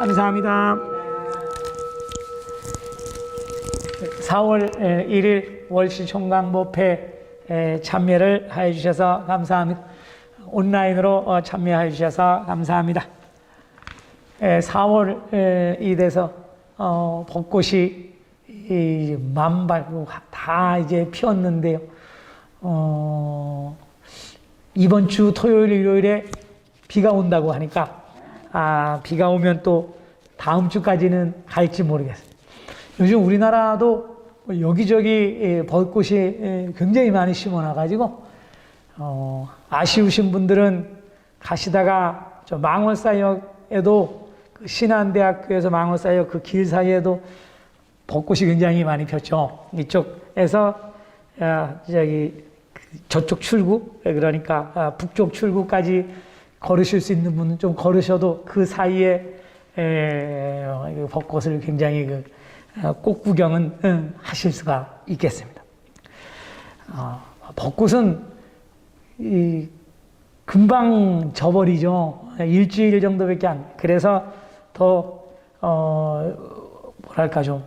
감사합니다. 4월 1일 월시 총각 모패 참여를 해 주셔서 감사합니다. 온라인으로 어, 참여해 주셔서 감사합니다. 4월이 돼서 어, 벚꽃이 이 만발로 다 이제 피었는데요. 어, 이번 주 토요일, 일요일에 비가 온다고 하니까 아, 비가 오면 또 다음 주까지는 갈지 모르겠어요. 요즘 우리나라도 뭐 여기저기 예, 벚꽃이 예, 굉장히 많이 심어놔가지고 어, 아쉬우신 분들은 가시다가 저 망원사역에도 그 신안대학교에서 망원사역 그 길 사이에도 벚꽃이 굉장히 많이 폈죠. 이쪽에서 아, 저기 그 저쪽 출구 그러니까 아, 북쪽 출구까지 걸으실 수 있는 분은 좀 걸으셔도 그 사이에 에, 어, 벚꽃을 굉장히 그 어, 꽃 구경은 음, 하실 수가 있겠습니다. 어, 벚꽃은 이 금방 져버리죠. 일주일 정도밖에 안. 그래서 더 어, 뭐랄까 좀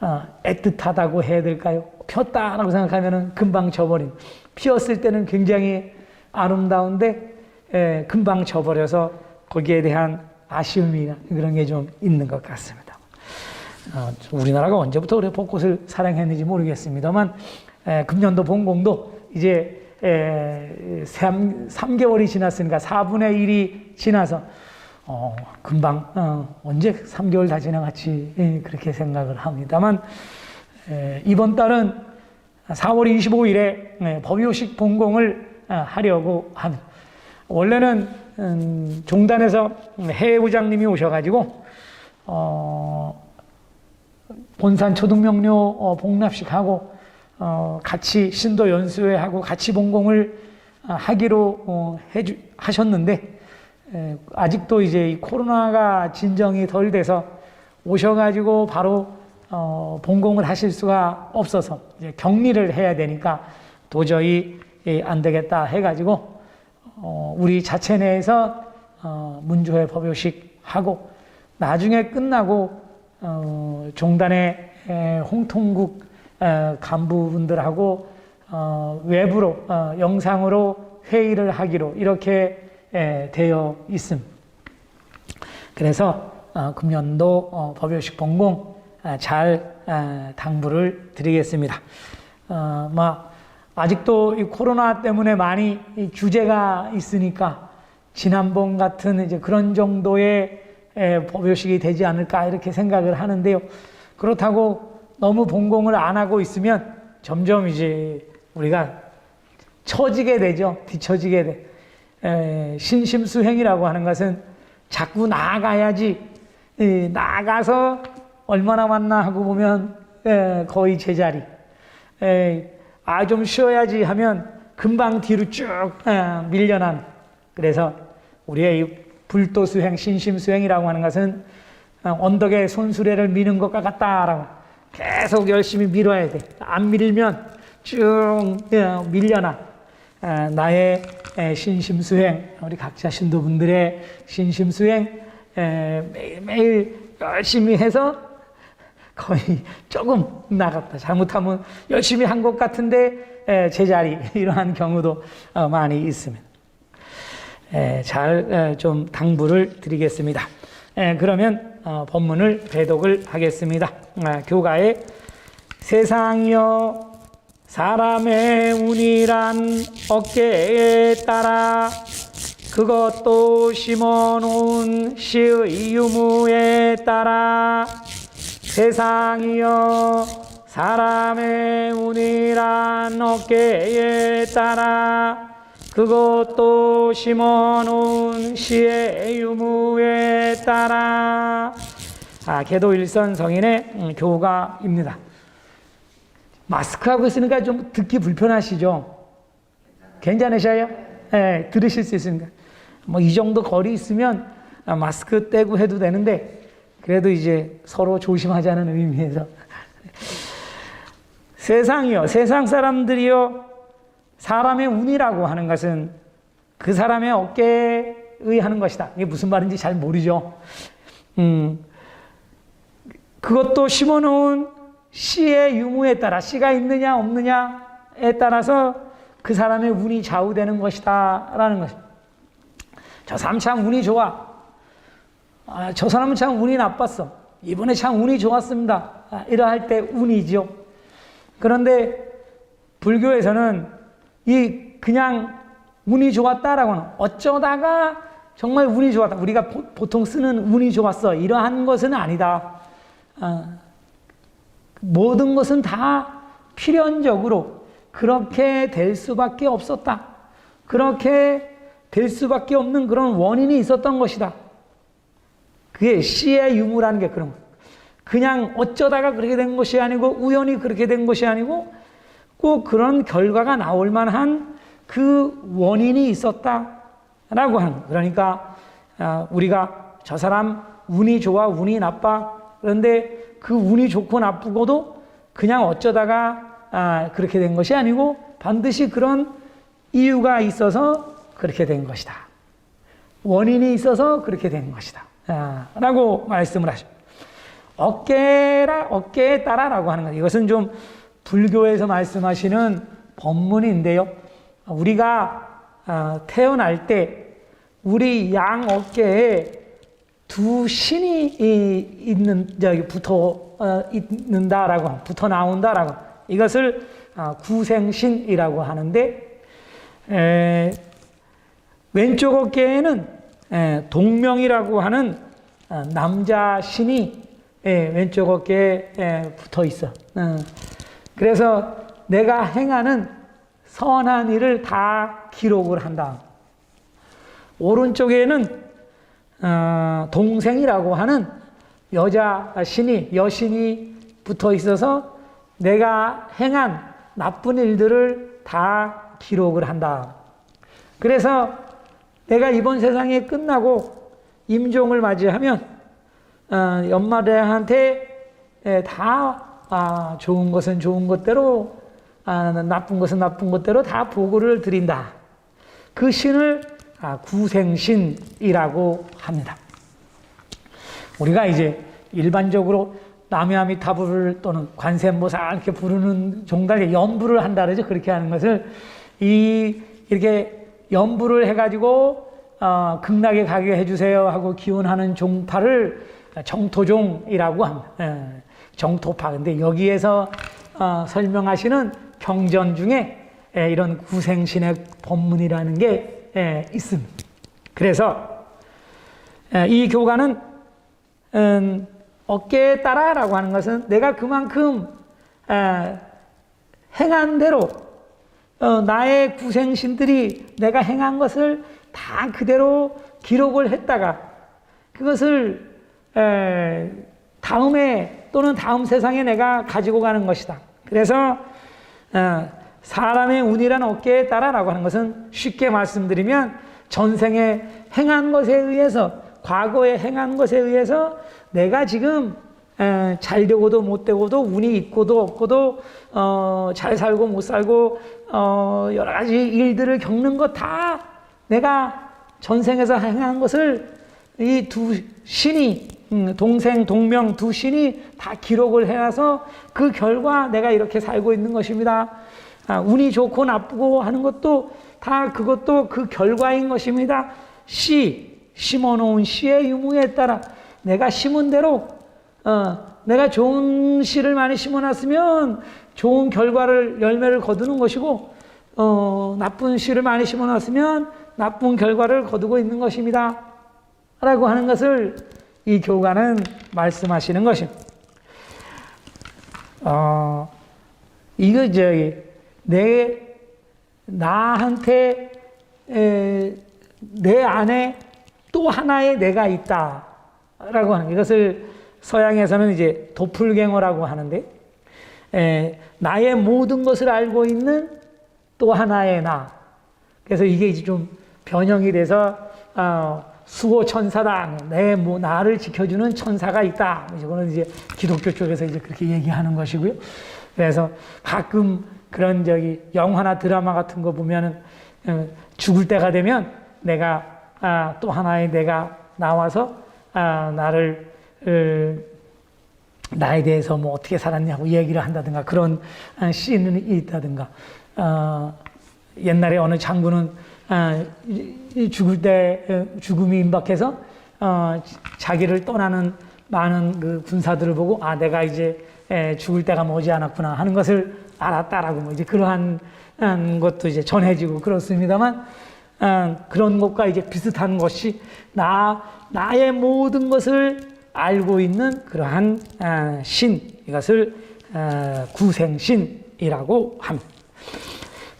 어, 애틋하다고 해야 될까요? 폈다라고 생각하면은 금방 져버린. 피었을 때는 굉장히 아름다운데 에, 금방 져버려서 거기에 대한 아쉬움이나 그런 게 좀 있는 것 같습니다. 어, 우리나라가 언제부터 그래 벚꽃을 사랑했는지 모르겠습니다만 에, 금년도 본공도 이제 에, 3, 3개월이 지났으니까 4분의 1이 지나서 어, 금방 어, 언제 3개월 다 지나갔지 예, 그렇게 생각을 합니다만 에, 이번 달은 4월 25일에 예, 법요식 본공을 아, 하려고 합니다. 원래는 음, 종단에서 해외 부장님이 오셔가지고 어, 본산 초등명료 어, 복납식 하고 어, 같이 신도 연수회 하고 같이 본공을 아, 하기로 어, 해주, 하셨는데 에, 아직도 이제 이 코로나가 진정이 덜 돼서 오셔가지고 바로 어, 본공을 하실 수가 없어서 이제 격리를 해야 되니까 도저히 예, 안 되겠다 해가지고 어, 우리 자체 내에서 어, 문조회 법요식 하고 나중에 끝나고 어, 종단의 에, 홍통국 에, 간부분들하고 어, 외부로 어, 영상으로 회의를 하기로 이렇게 에, 되어 있습니다. 그래서 어, 금년도 어, 법요식 본공 아, 잘 아, 당부를 드리겠습니다. 어, 뭐 아직도 이 코로나 때문에 많이 이 규제가 있으니까 지난번 같은 이제 그런 정도의 에, 법요식이 되지 않을까 이렇게 생각을 하는데요. 그렇다고 너무 본공을 안 하고 있으면 점점 이제 우리가 처지게 되죠. 뒤처지게 돼. 에, 신심수행이라고 하는 것은 자꾸 나아가야지 에, 나가서 얼마나 왔나 하고 보면 에, 거의 제자리. 아 좀 쉬어야지 하면 금방 뒤로 쭉 에, 밀려난. 그래서 우리의 이 불도수행, 신심수행이라고 하는 것은 어, 언덕에 손수레를 미는 것과 같다라고 계속 열심히 밀어야 돼. 안 밀면 쭉 에, 밀려나. 아, 나의 에, 신심수행, 우리 각자 신도분들의 신심수행 에, 매일매일 열심히 해서 거의 조금 나갔다. 잘못하면 열심히 한 것 같은데 에, 제자리 이러한 경우도 어, 많이 있습니다. 잘 좀 당부를 드리겠습니다. 에, 그러면 어, 본문을 배독을 하겠습니다. 아, 교가의 세상이여 사람의 운이란 어깨에 따라 그것도 심어놓은 시의 유무에 따라 세상이여 사람의 운이란 어깨에 따라 그것도 심어놓은 시의 유무에 따라 아, 개도 일선 성인의 음, 교가입니다. 마스크 하고 있으니까 좀 듣기 불편하시죠? 괜찮으셔요? 네, 들으실 수 있습니다. 뭐 이 정도 거리 있으면 마스크 떼고 해도 되는데 그래도 이제 서로 조심하자는 의미에서 세상이요, 세상 사람들이요, 사람의 운이라고 하는 것은 그 사람의 어깨에 의하는 것이다. 이게 무슨 말인지 잘 모르죠. 음, 그것도 심어놓은 씨의 유무에 따라 씨가 있느냐 없느냐에 따라서 그 사람의 운이 좌우되는 것이다라는 것입니다. 저참 운이 좋아. 아, 저 사람은 참 운이 나빴어. 이번에 참 운이 좋았습니다. 아, 이러할 때 운이죠. 그런데 불교에서는 이 그냥 운이 좋았다라고 하는 어쩌다가 정말 운이 좋았다. 우리가 보, 통 쓰는 운이 좋았어. 이러한 것은 아니다. 아, 모든 것은 다 필연적으로 그렇게 될 수밖에 없었다. 그렇게 될 수밖에 없는 그런 원인이 있었던 것이다. 그게 시의 유무라는 게 그런 거. 그냥 어쩌다가 그렇게 된 것이 아니고 우연히 그렇게 된 것이 아니고 꼭 그런 결과가 나올 만한 그 원인이 있었다라고 하는 거. 그러니까 아, 우리가 저 사람 운이 좋아 운이 나빠 그런데 그 운이 좋고 나쁘고도 그냥 어쩌다가 아, 그렇게 된 것이 아니고 반드시 그런 이유가 있어서 그렇게 된 것이다. 원인이 있어서 그렇게 된 것이다. 아, 라고 말씀을 하죠. 어깨라, 어깨에 따라라고 하는 것. 이것은 좀 불교에서 말씀하시는 법문인데요. 우리가 아, 태어날 때 우리 양 어깨에 두 신이 있는, 저기 붙어 어, 있는다라고, 붙어 나온다라고. 이것을 아, 구생신이라고 하는데, 에, 왼쪽 어깨에는 에, 동명이라고 하는 아, 남자 신이 에, 왼쪽 어깨에 에, 붙어 있어. 어. 그래서 내가 행하는 선한 일을 다 기록을 한다. 오른쪽에는 어, 동생이라고 하는 여자 신이 여신이 붙어 있어서 내가 행한 나쁜 일들을 다 기록을 한다. 그래서 내가 이번 세상에 끝나고 임종을 맞이하면 어, 연마대한테 에, 다 아, 좋은 것은 좋은 것대로 아, 나쁜 것은 나쁜 것대로 다 보고를 드린다. 그 신을 아, 구생신이라고 합니다. 우리가 이제 일반적으로 남야미타불을 또는 관세음보살 이렇게 부르는 종단에 연부를 한다 그러죠. 그렇게 하는 것을 이 이렇게 연부를 해가지고 어, 극락에 가게 해주세요 하고 기원하는 종파를 정토종이라고 합니다. 예, 정토파. 근데 여기에서 어, 설명하시는 경전 중에 예, 이런 구생신의 법문이라는 게 예, 있습니다. 그래서 예, 이 교가는 음, 어깨에 따라라고 하는 것은 내가 그만큼 에, 행한 대로 어, 나의 구생신들이 내가 행한 것을 다 그대로 기록을 했다가 그것을 에, 다음에 또는 다음 세상에 내가 가지고 가는 것이다. 그래서 어, 사람의 운이란 어깨에 따라라고 하는 것은 쉽게 말씀드리면 전생에 행한 것에 의해서 과거에 행한 것에 의해서 내가 지금 에, 잘 되고도 못 되고도 운이 있고도 없고도 어, 잘 살고 못 살고 어, 여러 가지 일들을 겪는 것 다 내가 전생에서 행한 것을 이 두 신이 음, 동생 동명 두 신이 다 기록을 해놔서 그 결과 내가 이렇게 살고 있는 것입니다. 아, 운이 좋고 나쁘고 하는 것도 다 그것도 그 결과인 것입니다. 씨 심어놓은 씨의 유무에 따라 내가 심은 대로 어, 내가 좋은 씨를 많이 심어놨으면 좋은 결과를 열매를 거두는 것이고 어, 나쁜 씨를 많이 심어놨으면 나쁜 결과를 거두고 있는 것입니다. 라고 하는 것을 이 교가는 말씀하시는 것입니다. 어, 이거 저기 내 나한테 에, 내 안에 또 하나의 내가 있다라고 하는 이것을 서양에서는 이제 도플갱어라고 하는데 에, 나의 모든 것을 알고 있는 또 하나의 나. 그래서 이게 이제 좀 변형이 돼서 어, 수호 천사다. 내 뭐 나를 지켜주는 천사가 있다. 이거는 이제 기독교 쪽에서 이제 그렇게 얘기하는 것이고요. 그래서 가끔 그런 저기 영화나 드라마 같은 거 보면은 어, 죽을 때가 되면 내가 아, 또 하나의 내가 나와서 아, 나를 어, 나에 대해서 뭐 어떻게 살았냐고 얘기를 한다든가 그런 아, 씬이 있다든가. 어, 옛날에 어느 장군은 이 죽을 때 어, 죽음이 임박해서 어, 자기를 떠나는 많은 그 군사들을 보고 아 내가 이제 에, 죽을 때가 머지않았구나 하는 것을 알았다라고 뭐 이제 그러한 한 것도 이제 전해지고 그렇습니다만 아, 그런 것과 이제 비슷한 것이 나 나의 모든 것을 알고 있는 그러한 아, 신 이것을 아, 구생신이라고 합니다.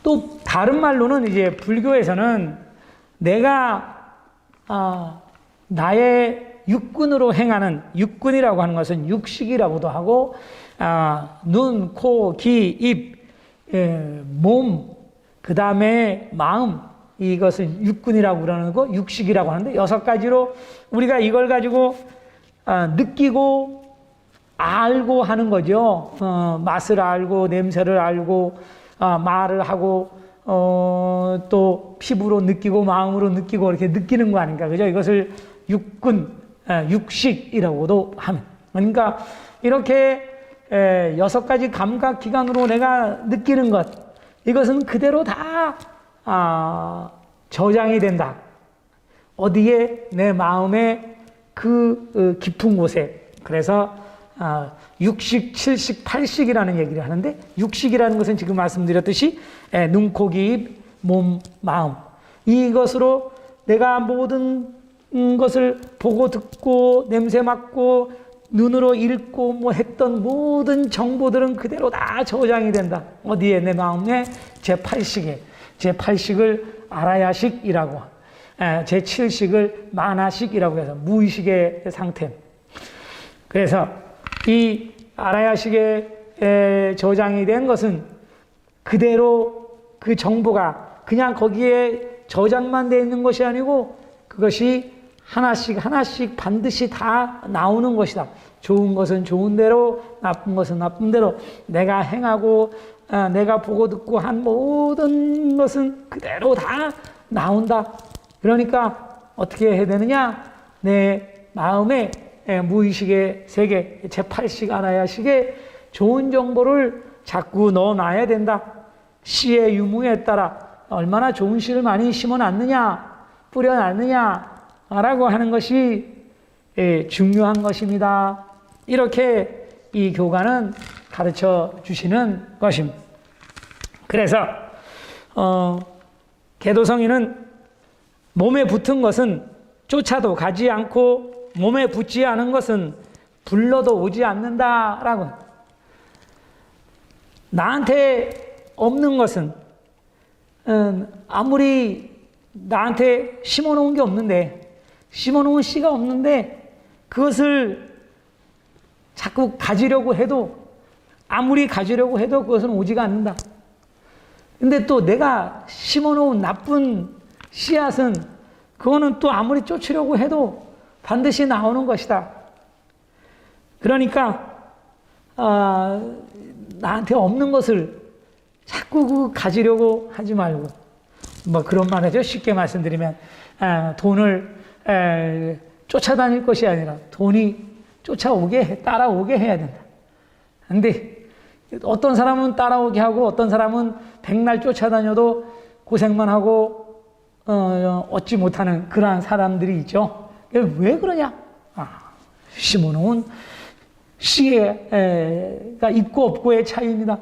또 다른 말로는 이제 불교에서는 내가 아, 나의 육군으로 행하는 육군이라고 하는 것은 육식이라고도 하고 아, 눈, 코, 귀, 입, 예, 몸, 그 다음에 마음 이것을 육군이라고 그러는 거 육식이라고 하는데 여섯 가지로 우리가 이걸 가지고 아, 느끼고 알고 하는 거죠. 어, 맛을 알고 냄새를 알고 아, 말을 하고 어, 또 피부로 느끼고 마음으로 느끼고 이렇게 느끼는 거 아닌가 그죠? 이것을 육군, 아, 육식이라고도 합니다. 그러니까 이렇게 에, 여섯 가지 감각 기관으로 내가 느끼는 것 이것은 그대로 다 아, 저장이 된다. 어디에 내 마음의 그 어, 깊은 곳에. 그래서 아, 육식, 칠식, 팔식이라는 얘기를 하는데 육식이라는 것은 지금 말씀드렸듯이 에, 눈, 코, 귀, 입, 몸, 마음. 이것으로 내가 모든 음, 것을 보고 듣고 냄새 맡고 눈으로 읽고 뭐 했던 모든 정보들은 그대로 다 저장이 된다. 어디에? 내 마음에? 제 팔식에. 제 팔식을 알아야식이라고. 에, 제 칠식을 만화식이라고 해서 무의식의 상태. 그래서 이 알아야식에 에, 저장이 된 것은 그대로 그 정보가 그냥 거기에 저장만 되어 있는 것이 아니고 그것이 하나씩 하나씩 반드시 다 나오는 것이다. 좋은 것은 좋은 대로, 나쁜 것은 나쁜 대로 내가 행하고 아, 내가 보고 듣고 한 모든 것은 그대로 다 나온다. 그러니까 어떻게 해야 되느냐? 내 마음에 에, 무의식의 세계, 제8식 아나야식에 좋은 정보를 자꾸 넣어놔야 된다. 씨의 유무에 따라 얼마나 좋은 씨를 많이 심어놨느냐, 뿌려놨느냐, 라고 하는 것이 예, 중요한 것입니다. 이렇게 이 교과는 가르쳐 주시는 것입니다. 그래서 어, 개도성이는 몸에 붙은 것은 쫓아도 가지 않고 몸에 붙지 않은 것은 불러도 오지 않는다라고. 나한테 없는 것은 음, 아무리 나한테 심어놓은 게 없는데 심어놓은 씨가 없는데 그것을 자꾸 가지려고 해도 아무리 가지려고 해도 그것은 오지가 않는다. 근데 또 내가 심어놓은 나쁜 씨앗은 그거는 또 아무리 쫓으려고 해도 반드시 나오는 것이다. 그러니까 아, 나한테 없는 것을 자꾸 그 가지려고 하지 말고 뭐 그런 말이죠. 쉽게 말씀드리면 아, 돈을 에, 쫓아다닐 것이 아니라 돈이 쫓아오게 해, 따라오게 해야 된다. 근데 어떤 사람은 따라오게 하고 어떤 사람은 백날 쫓아다녀도 고생만 하고 어, 얻지 못하는 그러한 사람들이 있죠. 왜 그러냐? 아, 심어놓은 씨가 있고 없고의 차이입니다.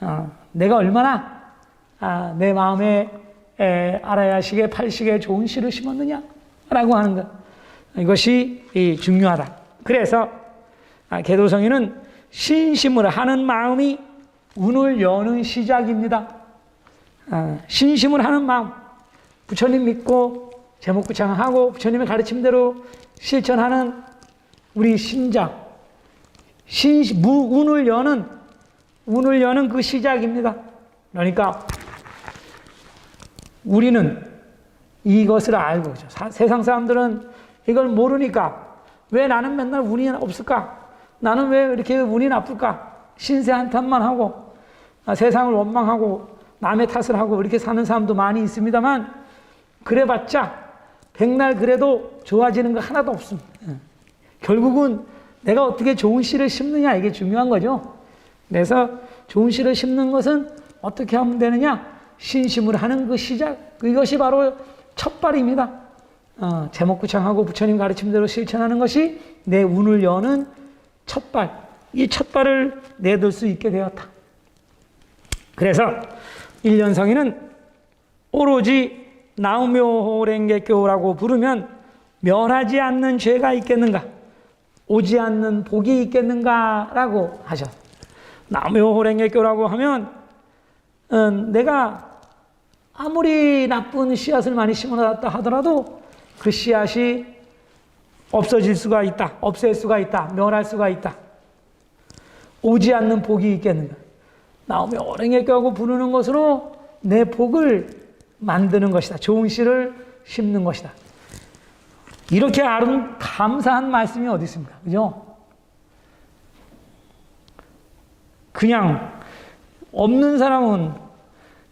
아, 내가 얼마나 아, 내 마음에 에, 알아야식에 팔식에 좋은 씨를 심었느냐 라고 하는 것 이것이 이, 중요하다. 그래서 아, 개도성이는 신심을 하는 마음이 운을 여는 시작입니다. 아, 신심을 하는 마음, 부처님 믿고 제목구창하고 부처님의 가르침대로 실천하는 우리 신장, 신, 무, 운을 여는 운을 여는 그 시작입니다. 그러니까 우리는 이것을 알고. 사- 세상 사람들은 이걸 모르니까 왜 나는 맨날 운이 없을까? 나는 왜 이렇게 운이 나쁠까? 신세 한탄만 하고 아, 세상을 원망하고 남의 탓을 하고 이렇게 사는 사람도 많이 있습니다만 그래봤자 백날 그래도 좋아지는 거 하나도 없습니다. 예. 결국은 내가 어떻게 좋은 씨를 심느냐 이게 중요한 거죠. 그래서 좋은 씨를 심는 것은 어떻게 하면 되느냐? 신심을 하는 그 시작, 이것이 바로 첫발입니다. 어, 제목구창하고 부처님 가르침대로 실천하는 것이 내 운을 여는 첫발, 이 첫발을 내둘 수 있게 되었다. 그래서 일년성이는 오로지 나우묘호랭개교라고 부르면 멸하지 않는 죄가 있겠는가? 오지 않는 복이 있겠는가 라고 하셨. 나무호랭개교라고 하면 음, 내가 아무리 나쁜 씨앗을 많이 심어놨다 하더라도 그 씨앗이 없어질 수가 있다, 없앨 수가 있다, 멸할 수가 있다. 오지 않는 복이 있겠는가? 나오면 어랭개교하고 부르는 것으로 내 복을 만드는 것이다. 좋은 씨를 심는 것이다. 이렇게 아름 감사한 말씀이 어디 있습니까? 그죠? 그냥 없는 사람은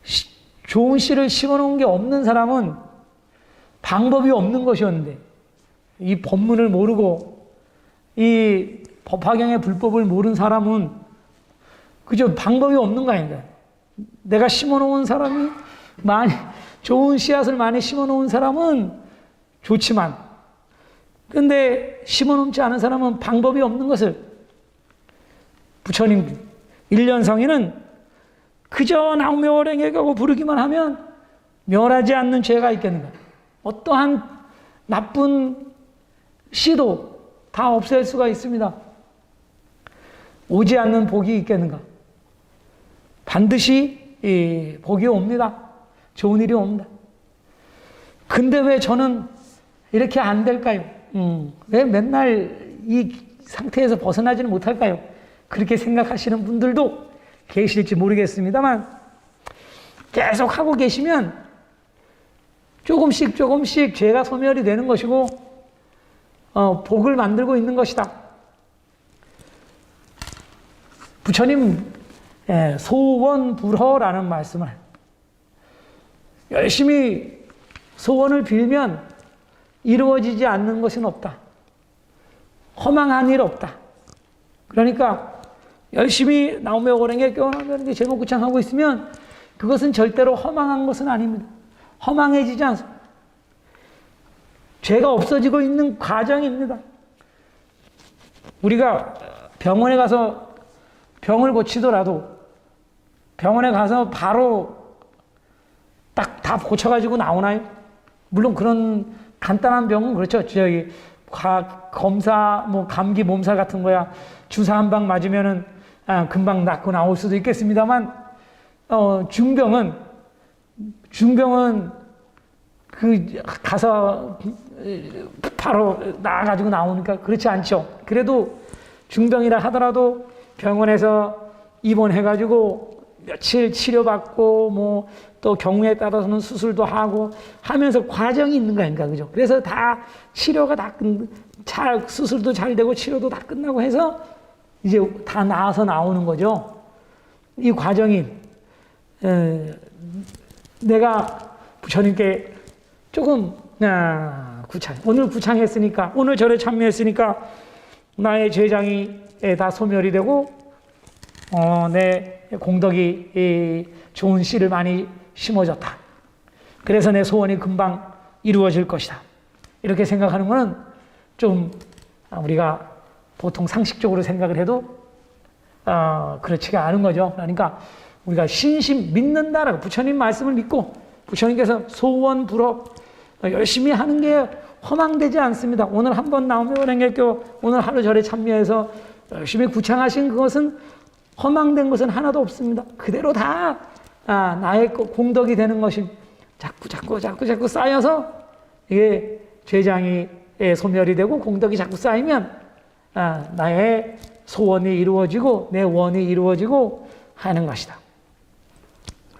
시- 좋은 씨를 심어놓은 게 없는 사람은 방법이 없는 것이었는데 이 법문을 모르고 이 법화경의 불법을 모르는 사람은 그저 방법이 없는 거 아닌가요? 내가 심어놓은 사람이 많이 좋은 씨앗을 많이 심어 놓은 사람은 좋지만 근데 심어 놓지 않은 사람은 방법이 없는 것을 부처님 일년성에는 그저 나무묘랭이라고 부르기만 하면 멸하지 않는 죄가 있겠는가? 어떠한 나쁜 씨도 다 없앨 수가 있습니다. 오지 않는 복이 있겠는가? 반드시 이 복이 옵니다. 좋은 일이 옵니다. 근데 왜 저는 이렇게 안 될까요? 음, 왜 맨날 이 상태에서 벗어나지는 못할까요? 그렇게 생각하시는 분들도 계실지 모르겠습니다만 계속 하고 계시면 조금씩 조금씩 죄가 소멸이 되는 것이고 어, 복을 만들고 있는 것이다. 부처님 예, 소원불허라는 말씀을 열심히 소원을 빌면 이루어지지 않는 것은 없다. 허망한 일 없다. 그러니까 열심히 나오며 오랭에 껴나가는 게 제목 구창하고 있으면 그것은 절대로 허망한 것은 아닙니다. 허망해지지 않습니다. 죄가 없어지고 있는 과정입니다. 우리가 병원에 가서 병을 고치더라도 병원에 가서 바로 딱 다 고쳐가지고 나오나요? 물론 그런 간단한 병은 그렇죠. 저기 과, 검사, 뭐 감기 몸살 같은 거야 주사 한 방 맞으면은 아, 금방 낫고 나올 수도 있겠습니다만 어, 중병은 중병은 그 가서 바로 나가지고 나오니까 그렇지 않죠. 그래도 중병이라 하더라도 병원에서 입원해가지고 며칠 치료받고 뭐 또 경우에 따라서는 수술도 하고 하면서 과정이 있는 거 아닙니까? 그죠? 그래서 다 치료가 다 끝, 잘, 수술도 잘 되고 치료도 다 끝나고 해서 이제 다 나와서 나오는 거죠. 이 과정이, 에, 내가 부처님께 조금, 아, 구창, 오늘 구창했으니까, 오늘 절에 참여했으니까 나의 죄장이 에, 다 소멸이 되고, 어, 내 공덕이 이 좋은 씨를 많이 심어졌다. 그래서 내 소원이 금방 이루어질 것이다. 이렇게 생각하는 것은 좀 우리가 보통 상식적으로 생각을 해도 어, 그렇지가 않은 거죠. 그러니까 우리가 신심 믿는다라고 부처님 말씀을 믿고 부처님께서 소원 불어 열심히 하는 게 허망되지 않습니다. 오늘 한 번 나오면 은행교 오늘 하루 절에 참여해서 열심히 구창하신 그것은 허망된 것은 하나도 없습니다. 그대로 다 아, 나의 공덕이 되는 것이 자꾸 자꾸 자꾸 자꾸 쌓여서 이게 죄장이 예, 소멸이 되고 공덕이 자꾸 쌓이면 아, 나의 소원이 이루어지고 내 원이 이루어지고 하는 것이다.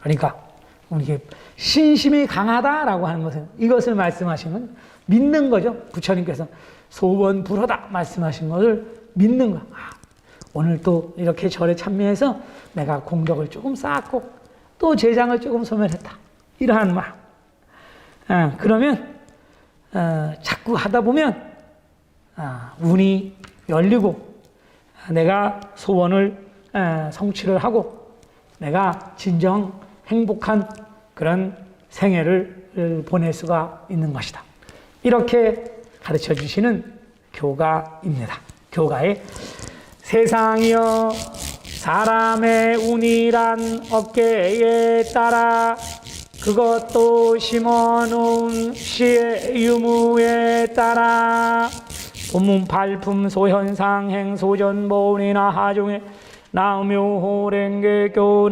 그러니까 이게 신심이 강하다라고 하는 것은 이것을 말씀하시면 믿는 거죠. 부처님께서 소원 불허다 말씀하신 것을 믿는 거. 아, 오늘 또 이렇게 절에 참여해서 내가 공덕을 조금 쌓았고 또 재장을 조금 소멸했다. 이러한 마음. 아, 그러면 어, 자꾸 하다 보면 아, 운이 열리고 내가 소원을 에, 성취를 하고 내가 진정 행복한 그런 생애를 을 보낼 수가 있는 것이다. 이렇게 가르쳐 주시는 교가입니다. 교가의 세상이여 사람의 운이란 어깨에 따라 그것도 심어놓은 시의 유무에 따라 본문 발품 소현상 행소전 보이나 하중에 나묘호랭개교